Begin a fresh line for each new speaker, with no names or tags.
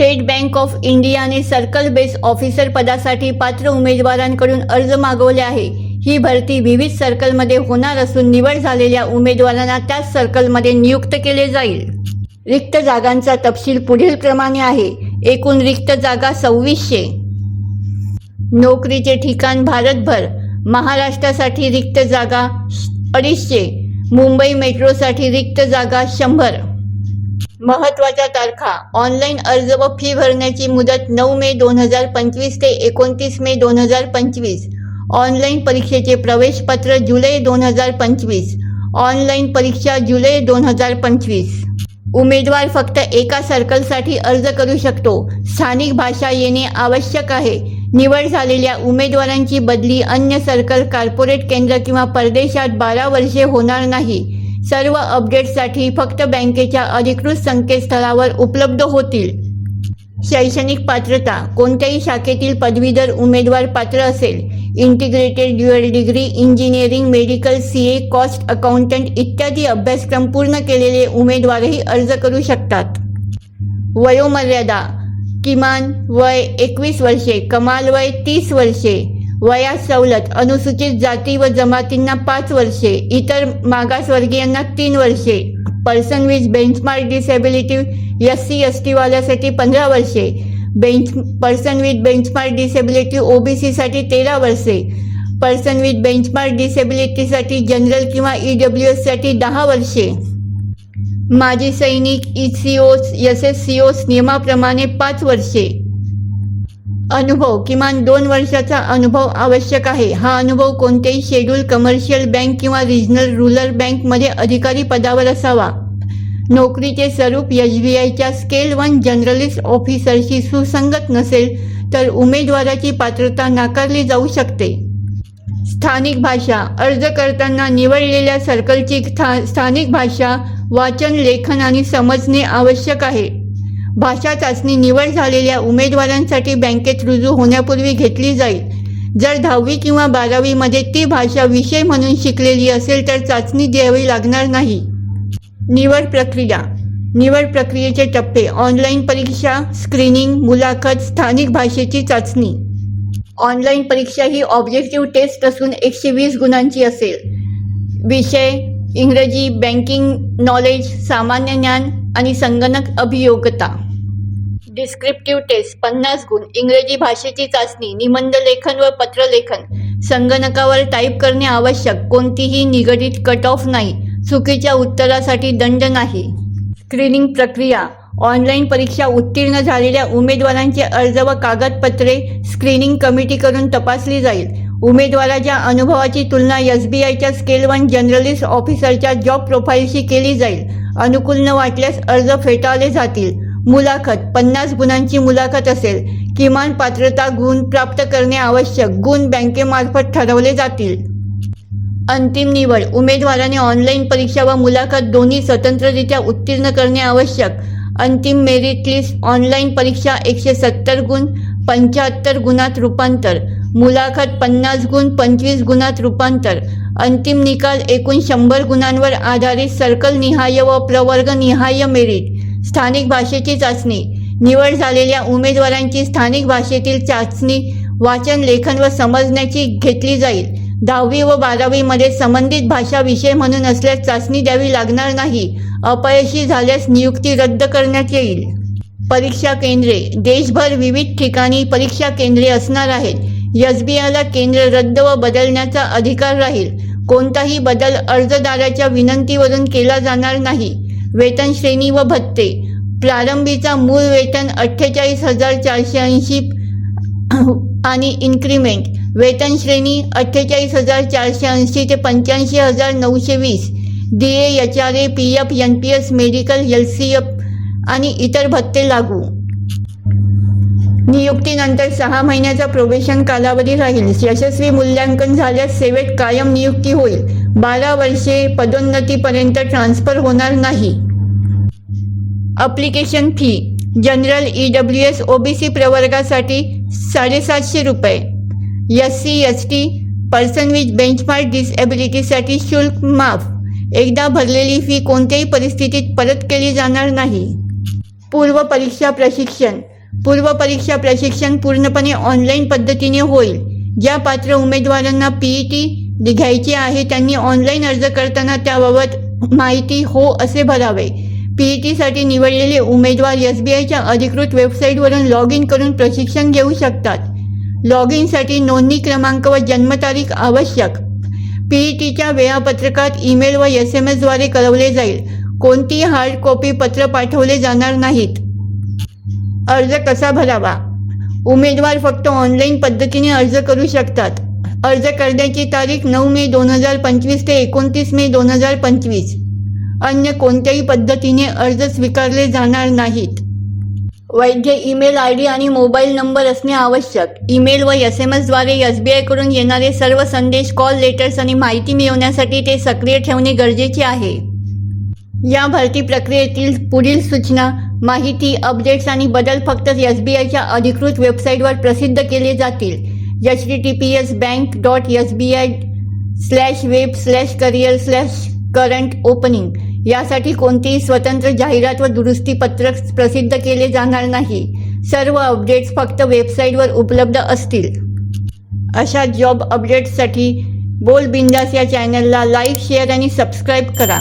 State bank of इंडियाने circle base officer पदासाठी पात्र उमेदवारांकडून अर्ज मागवले आहे. ही भरती विविध सर्कलमध्ये होणार असून निवड झालेल्या उमेदवारांना त्याच सर्कलमध्ये नियुक्त केले जाईल. रिक्त जागांचा तपशील पुढील प्रमाणे आहे. एकूण रिक्त जागा सव्वीसशे. नोकरीचे ठिकाण भारतभर. महाराष्ट्रासाठी रिक्त जागा अडीचशे. मुंबई मेट्रोसाठी रिक्त जागा शंभर. महत्त्वाच्या तारखा. ऑनलाईन अर्ज व फी भरण्याची मुदत नऊ मे दोन हजार पंचवीस ते एकोणतीस मे दोन हजार पंचवीस. ऑनलाईन परीक्षेचे प्रवेशपत्र जुलै दोन हजार पंचवीस. ऑनलाईन परीक्षा जुलै दोन हजार पंचवीस. उमेदवार फक्त एका सर्कलसाठी अर्ज करू शकतो. स्थानिक भाषा येणे आवश्यक आहे. निवड झालेल्या उमेदवारांची बदली अन्य सर्कल कॉर्पोरेट केंद्र किंवा परदेशात बारा वर्षे होणार नाही. सर्व अपडेट्ससाठी फक्त बँकेच्या अधिकृत संकेतस्थळावर उपलब्ध होतील. शैक्षणिक पात्रता कोणत्याही शाखेतील पदवीधर उमेदवार पात्र असेल. Integrated dual degree engineering medical C A cost accountant इत्यादी अभ्यासक्रम पूर्ण केलेले उमेदवारही अर्ज करू शकतात. वयोमर्यादा किमान वय एकवीस वर्षे कमाल वय तीस वर्षे वयात सवलत अनुसूचित जाती व जमातींना पाच वर्षे इतर मागासवर्गीयांना तीन वर्षे. Person with benchmark disability S C S टीवाल्यासाठी पंधरा वर्षे. Bench person with benchmark disability ओबीसीसाठी तेरा वर्षे. पर्सन विथ बेंचमार्क डिसेबिलिटीसाठी जनरल किंवा ई डब्ल्यू एससाठी दहा वर्षे. माजी सैनिक ई सी ओस एस एस सी ओस नियमाप्रमाणे पाच वर्षे. अनुभव किमान दोन वर्षाचा अनुभव आवश्यक आहे. हा अनुभव कोणत्याही शेड्यूल कमर्शियल बँक किंवा रिजनल रुरल बँकमध्ये अधिकारी पदावर असावा. नोकरीचे स्वरूप एस बी आयच्या स्केल वन जनरलिस्ट ऑफिसरशी सुसंगत नसेल तर उमेदवाराची पात्रता नाकारली जाऊ शकते. स्थानिक भाषा अर्ज करताना निवडलेल्या सर्कलची स्था स्थानिक भाषा वाचन लेखन आणि समजणे आवश्यक आहे. भाषा चाचणी निवड झालेल्या उमेदवारांसाठी बँकेत रुजू होण्यापूर्वी घेतली जाईल. जर दहावी किंवा बारावीमध्ये ती भाषा विषय म्हणून शिकलेली असेल तर चाचणी द्यावी लागणार नाही. निवड प्रक्रिया. निवड प्रक्रियेचे टप्पे. ऑनलाईन परीक्षा स्क्रीनिंग मुलाखत स्थानिक भाषेची चाचणी. ऑनलाईन परीक्षा ही ऑब्जेक्टिव्ह टेस्ट असून एकशे वीस गुणांची असेल. विषय इंग्रजी बँकिंग नॉलेज सामान्य ज्ञान आणि संगणक अभियोगता. डिस्क्रिप्टिव्ह टेस्ट पन्नास गुण इंग्रजी भाषेची चाचणी निबंध लेखन व पत्रलेखन. संगणकावर टाईप करणे आवश्यक कोणतीही निगडीत कट ऑफ नाही चुकीच्या उत्तरासाठी दंड नाही. स्क्रीनिंग प्रक्रिया ऑनलाईन परीक्षा उत्तीर्ण झालेल्या उमेदवारांचे अर्ज व कागदपत्रे स्क्रीनिंग कमिटीकडून तपासली जाईल. उमेदवाराच्या अनुभवाची तुलना एस बी आयच्या स्केल वन जनरलिस्ट ऑफिसरच्या जॉब प्रोफाईलशी केली जाईल. अनुकूल न वाटल्यास अर्ज फेटाळले जातील. मुलाखत पन्नास गुणांची मुलाखत असेल. किमान पात्रता गुण प्राप्त करणे आवश्यक. गुण बँकेमार्फत ठरवले जातील. अंतिम निवड. उमेदवाराने ऑनलाईन परीक्षा व मुलाखत दोन्ही स्वतंत्ररित्या उत्तीर्ण करणे आवश्यक. अंतिम मेरिट लिस्ट ऑनलाईन परीक्षा एकशे सत्तर गुण पंच्याहत्तर गुणात रूपांतर. मुलाखत पन्नास गुण पंचवीस गुणात रूपांतर. अंतिम निकाल एकूण शंभर गुणांवर आधारित सर्कल निहाय व प्रवर्ग निहाय मेरिट. स्थानिक भाषेची चाचणी. निवड झालेल्या उमेदवारांची स्थानिक भाषेतील चाचणी वाचन लेखन व समजण्याची घेतली जाईल. दहावी व बारावीमध्ये संबंधित भाषा विषय म्हणून असल्यास चाचणी द्यावी लागणार नाही. अपयशी झाल्यास नियुक्ती रद्द करण्यात येईल. परीक्षा केंद्रे. देशभर विविध ठिकाणी परीक्षा केंद्रे असणार आहेत. एसबीआयला बी आयला केंद्र रद्द व बदलण्याचा अधिकार राहील. कोणताही बदल अर्जदाराच्या विनंतीवरून केला जाणार नाही. वेतन श्रेणी व भत्ते. प्रारंभीचा मूळ वेतन अठ्ठेचाळीस हजार चारशे ऐंशी आणि इन्क्रीमेंट. वेतन श्रेणी अठ्ठेचाळीस हजार चारशे ऐंशी ते पंच्याऐंशी हजार नऊशे वीस. D A H R A P F N P S medical L C F आणि इतर भत्ते लागू. नियुक्तीनंतर सहा महिन्याचा प्रोबेशन कालावधी राहील. यशस्वी मूल्यांकन झाल्यास सेवेत कायम नियुक्ती होईल. बारा वर्षे पदोन्नतीपर्यंत ट्रान्सफर होणार नाही. Application fee general E W S OBC प्रवर्गासाठी साडेसातशे रुपये. S C S T person with benchmark डिसएबिलिटीसाठी शुल्क माफ. एकदा भरलेली फी कोणत्याही परिस्थितीत परत केली जाणार नाही. पूर्व परीक्षा प्रशिक्षण. पूर्व परीक्षा प्रशिक्षण पूर्णपणे ऑनलाईन पद्धतीने होईल. ज्या पात्र उमेदवारांना पीईटी घ्यायची आहे त्यांनी ऑनलाईन अर्ज करताना त्याबाबत माहिती हो असे भरावे. पीईटीसाठी निवडलेले उमेदवार एस बी आयच्या अधिकृत वेबसाईटवरून लॉग इन करून प्रशिक्षण घेऊ शकतात. लॉग इनसाठी नोंदणी क्रमांक व जन्मतारीख आवश्यक. पीईटीच्या वेळापत्रकात ईमेल व एस एम एसद्वारे कळवले जाईल. कोणतीही हार्ड कॉपी पत्र पाठवले जाणार नाहीत. अर्ज कसा भरावा? उमेदवार फक्त ऑनलाईन पद्धतीने अर्ज करू शकतात. अर्ज करण्याची तारीख नऊ मे दोन हजार पंचवीस ते एकोणतीस मे दोन हजार पंचवीस. अन्य कोणत्याही पद्धतीने अर्ज स्वीकारले जाणार नाहीत. वैध ईमेल आय डी आणि मोबाईल नंबर असणे आवश्यक. ईमेल व एस एम एसद्वारे एस बी आयकडून येणारे सर्व संदेश कॉल लेटर्स आणि माहिती मिळवण्यासाठी ते सक्रिय ठेवणे गरजेचे आहे. या भरती प्रक्रियेतील पुढील सूचना माहिती अपडेट्स आणि बदल फक्त एस बी आयच्या अधिकृत वेबसाईटवर प्रसिद्ध केले जातील. H T T P S bank dot S B I slash web slash career slash current opening यासाठी कोणतीही स्वतंत्र जाहिरात व दुरुस्ती पत्रक प्रसिद्ध केले जाणार नाही. सर्व अपडेट्स फक्त वेबसाईटवर उपलब्ध असतील. अशा जॉब अपडेट्ससाठी बोल बिंदास या चॅनलला लाईक शेअर आणि सबस्क्राईब करा.